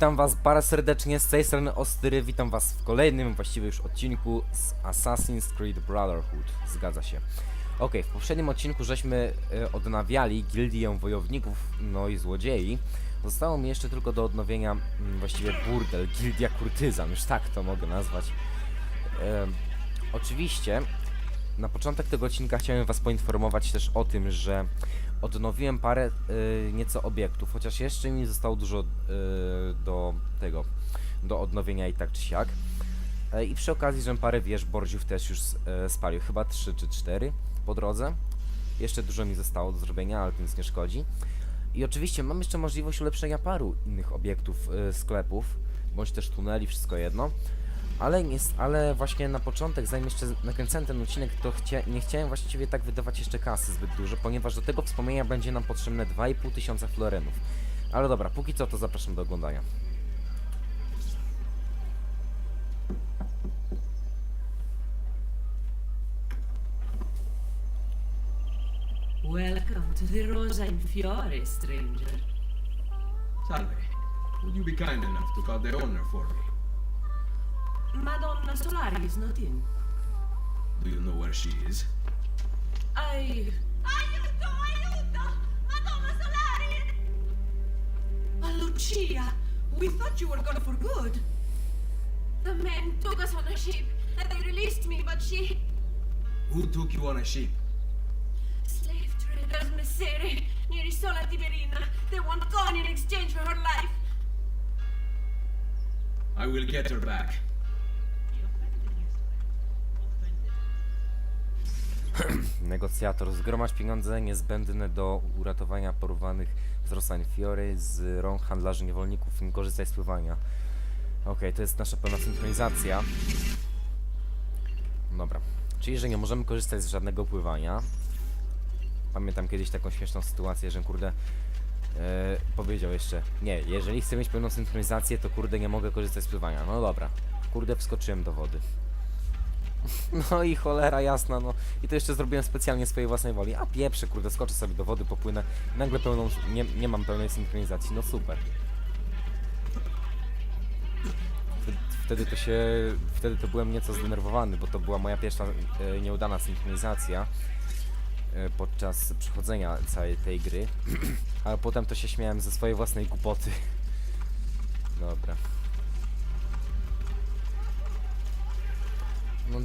Witam was bardzo serdecznie z tej strony Ostyry, witam was w kolejnym właściwie już odcinku z Assassin's Creed Brotherhood, zgadza się. Ok, w poprzednim odcinku żeśmy e, odnawiali gildię wojowników, no i złodziei. Zostało mi jeszcze tylko do odnowienia mm, właściwie burdel, gildia kurtyzan, już tak to mogę nazwać. E, oczywiście na początek tego odcinka chciałem was poinformować też o tym, że odnowiłem parę y, nieco obiektów, chociaż jeszcze mi zostało dużo y, do tego, do odnowienia i tak czy siak. E, I przy okazji, że parę wież bordziów też już e, spalił, chyba 3 czy 4 po drodze. Jeszcze dużo mi zostało do zrobienia, ale to nic nie szkodzi. I oczywiście mam jeszcze możliwość ulepszenia paru innych obiektów, y, sklepów, bądź też tuneli, wszystko jedno. Ale, nie, ale właśnie na początek, zanim jeszcze nakręcałem ten odcinek, to chcia, nie chciałem właściwie tak wydawać jeszcze kasy zbyt dużo, ponieważ do tego wspomnienia będzie nam potrzebne 2,5 tysiąca florenów. Ale dobra, póki co to zapraszam do oglądania. Welcome to the Rosa in Fiore, stranger. Salve. Would you be kind enough to call the owner for me? Madonna Solari is not in. Do you know where she is? I... Aiuto, aiuto! Madonna Solari! Ah, Lucia! We thought you were gone for good. The men took us on a ship and they released me, but she. Who took you on a ship? Slave traders, Messere, near Isola Tiberina. They want gone in exchange for her life. I will get her back. Negocjator, zgromadź pieniądze niezbędne do uratowania porwanych z Rosań Fiory z rąk handlarzy niewolników nie korzystaj z pływania. Okej, to jest nasza pełna synchronizacja. Dobra, czyli że nie możemy korzystać z żadnego pływania. Pamiętam kiedyś taką śmieszną sytuację, że kurde e, powiedział jeszcze Nie, jeżeli chcę mieć pełną synchronizację, to kurde nie mogę korzystać z pływania. No dobra, kurde wskoczyłem do wody. No i cholera jasna, no. I to jeszcze zrobiłem specjalnie swojej własnej woli. A pieprze, kurde, skoczę sobie do wody, popłynę. Nagle pełną, nie, nie mam pełnej synchronizacji, no super. Wtedy, wtedy to się, wtedy to byłem nieco zdenerwowany, bo to była moja pierwsza e, nieudana synchronizacja e, podczas przechodzenia całej tej gry. Ale potem to się śmiałem ze swojej własnej głupoty. Dobra.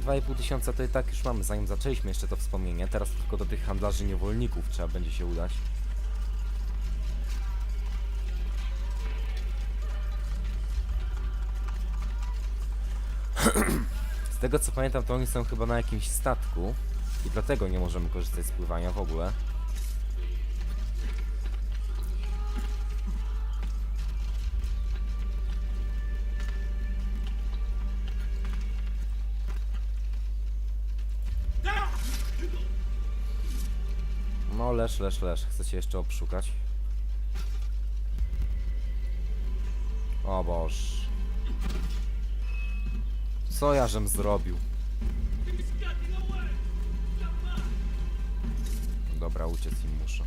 2,5 tysiąca to i tak już mamy, zanim zaczęliśmy jeszcze to wspomnienie. Teraz tylko do tych handlarzy niewolników trzeba będzie się udać. Z tego co pamiętam, to oni są chyba na jakimś statku i dlatego nie możemy korzystać z pływania w ogóle. Lesz, lesz, lesz. Chcecie jeszcze obszukać? O Boż. Co ja żem zrobił? Dobra, uciec im muszę.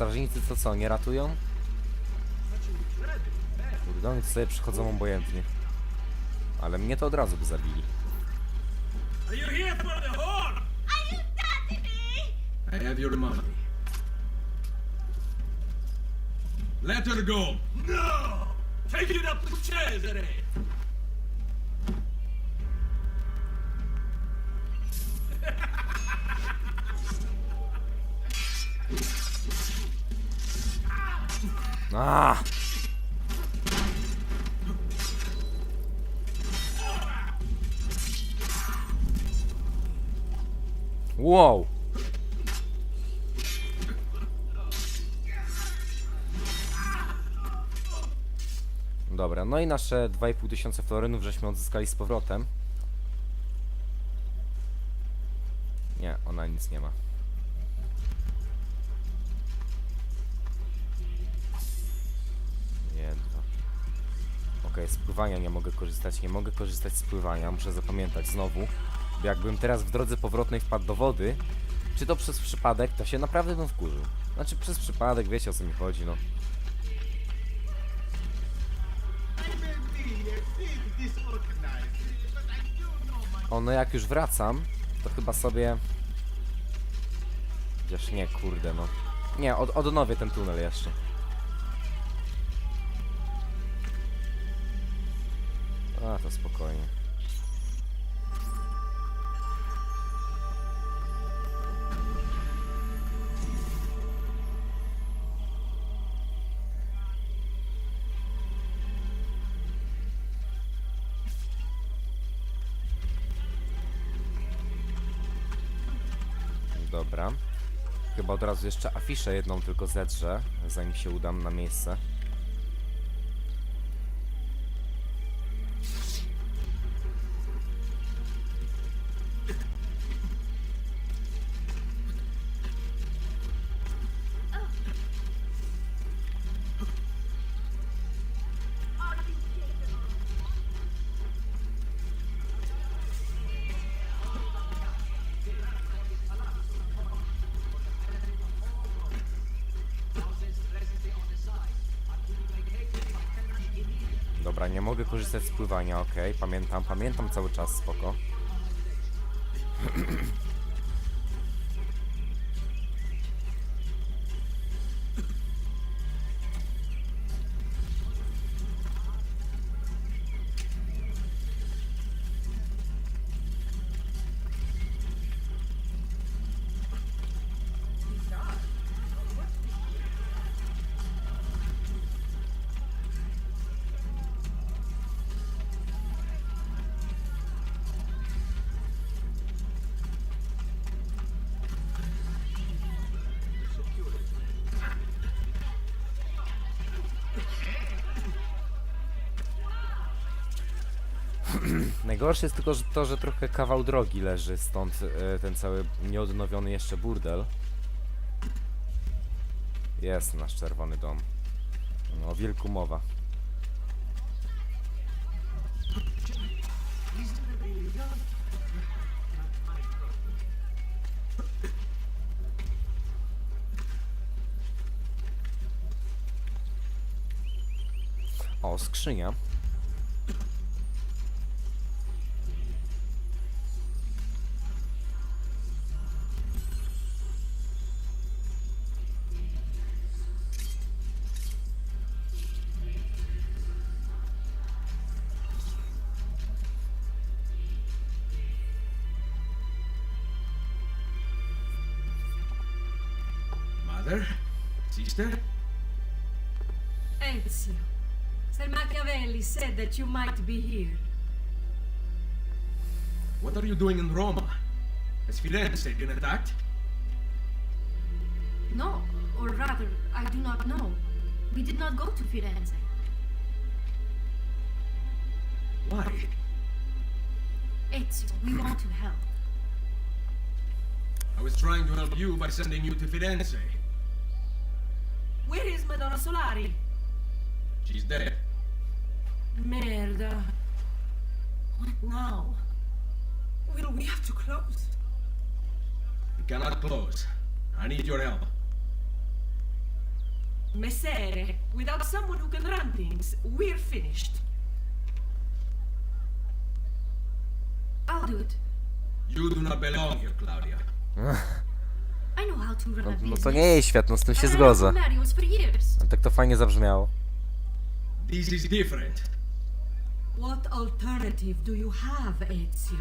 Strażnicy to co, nie ratują? Kurde, oni sobie przychodzą obojętnie. Ale mnie to od razu by zabili. Are you here for the horn? Aiutatemi! I have your money. Let her go. No! Take it up to Cesare! A! Wow! Dobra, no i nasze 2,5 tysiące florynów żeśmy odzyskali z powrotem. Nie, ona nic nie ma. Okej, z pływania nie mogę korzystać, nie mogę korzystać z pływania, muszę zapamiętać znowu. Bo jakbym teraz w drodze powrotnej wpadł do wody, czy to przez przypadek, to się naprawdę bym wkurzył. Znaczy przez przypadek, wiecie o co mi chodzi, no. O, no jak już wracam, to chyba sobie... Chociaż nie, kurde, no. Nie, od, odnowię ten tunel jeszcze. Spokojnie. Dobra. Chyba od razu jeszcze afiszę jedną tylko zedrzę, zanim się udam na miejsce. Dobra, nie mogę korzystać z pływania, okej, pamiętam, pamiętam cały czas, spoko. Najgorsze jest tylko że to, że trochę kawał drogi leży, stąd e, ten cały nieodnowiony jeszcze burdel. Jest nasz czerwony dom. No, o wilku mowa. O, skrzynia. Mother? Sister? Ezio, Sir Machiavelli said that you might be here. What are you doing in Roma? Has Firenze been attacked? No, or rather, I do not know. We did not go to Firenze. Why? Ezio, we want to help. I was trying to help you by sending you to Firenze. Where is Madonna Solari? She's dead. Merda. What now? Will we have to close? We cannot close. I need your help. Messere, without someone who can run things, we're finished. I'll do it. You do not belong here, Claudia. I know how to run No, a no business. to nie jej świat, no z tym się And I zgodzę. for years. Ale tak to fajnie zabrzmiało. This is different. What alternative do you have, Ezio?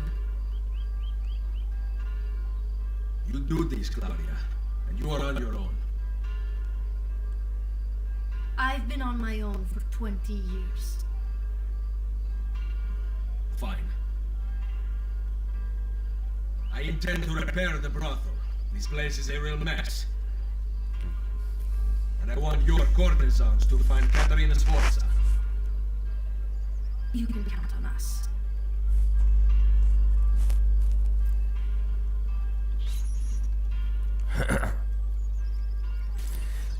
You do this, Claudia, and you are on your own. I've been on my own for 20 years. Fine. I intend to repair the brothel. This place is a real mess. And I want your courtesans to find Caterina Sforza. You can count on us.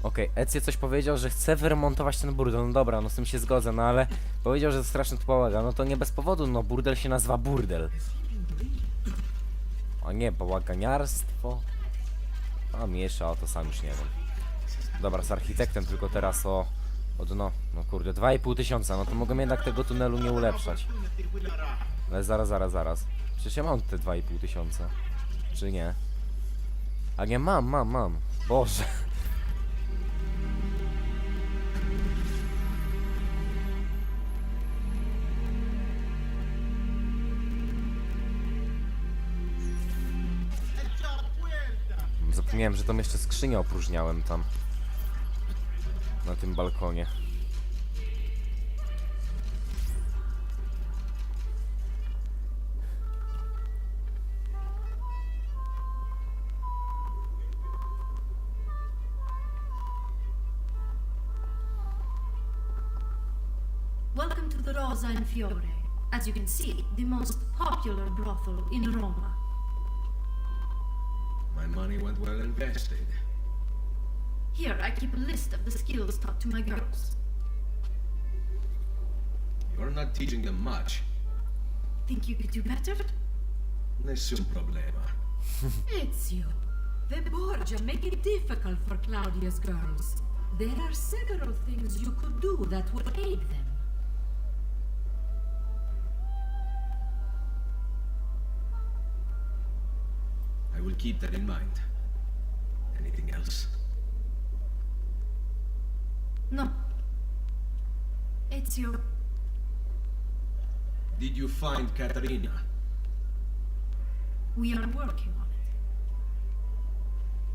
Okej, Ezio coś powiedział, że chce wyremontować ten burdel. No dobra, no z tym się zgodzę, no ale powiedział, że to strasznie tu pomaga. No to nie bez powodu, no burdel się nazywa burdel. A nie, bałaganiarstwo. A miesza, o to sam już nie wiem. Dobra, z architektem tylko teraz o... Od no, no kurde, 2,5 tysiąca, no to mogę jednak tego tunelu nie ulepszać. Ale zaraz, zaraz, zaraz. Przecież ja mam te 2,5 tysiąca. Czy nie? A nie, mam, mam, mam. Boże. Zapomniałem, że tam jeszcze skrzynię opróżniałem tam. Na tym balkonie. Welcome to the Rosa and Fiore. As you can see, the most popular brothel in Roma. Money went well invested. Here, I keep a list of the skills taught to my girls. You're not teaching them much. Think you could do better? Nessun problema. Ezio, the Borgia make it difficult for Claudia's girls. There are several things you could do that would aid them. Keep that in mind. Anything else? No. Ezio, Did you find Katarina? we are working on it.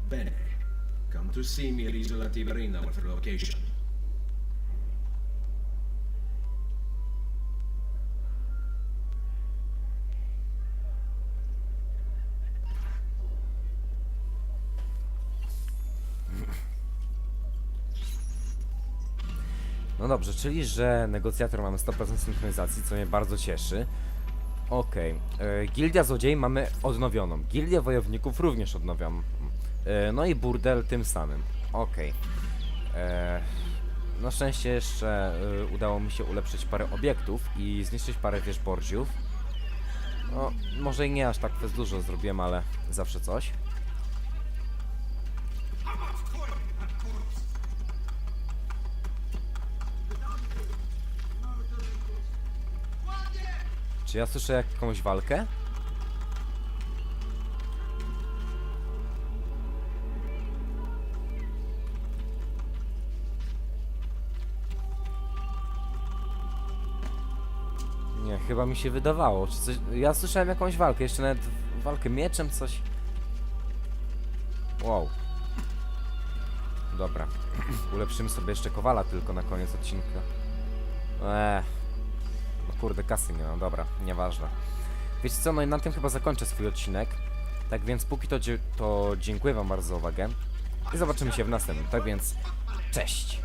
Bene. Come to see me at Isola Tiberina with her location. No dobrze, czyli że negocjator mamy 100% synchronizacji, co mnie bardzo cieszy. Okej, e, Gildia Złodziei mamy odnowioną. Gildię Wojowników również odnowiam. E, no i Burdel tym samym. Okej. E, Na szczęście jeszcze e, udało mi się ulepszyć parę obiektów i zniszczyć parę wież bordziów. No, może i nie aż tak bez dużo zrobiłem, ale zawsze coś. Czy ja słyszę jakąś walkę? Nie, chyba mi się wydawało. Czy coś... Ja słyszałem jakąś walkę, jeszcze nawet walkę mieczem, coś. Wow. Dobra. Ulepszymy sobie jeszcze kowala tylko na koniec odcinka. Eee. No kurde, kasy nie mam, dobra, nieważne. Wiecie co, no i na tym chyba zakończę swój odcinek. Tak więc póki to, to dziękuję wam bardzo za uwagę. I zobaczymy się w następnym. Tak więc, cześć!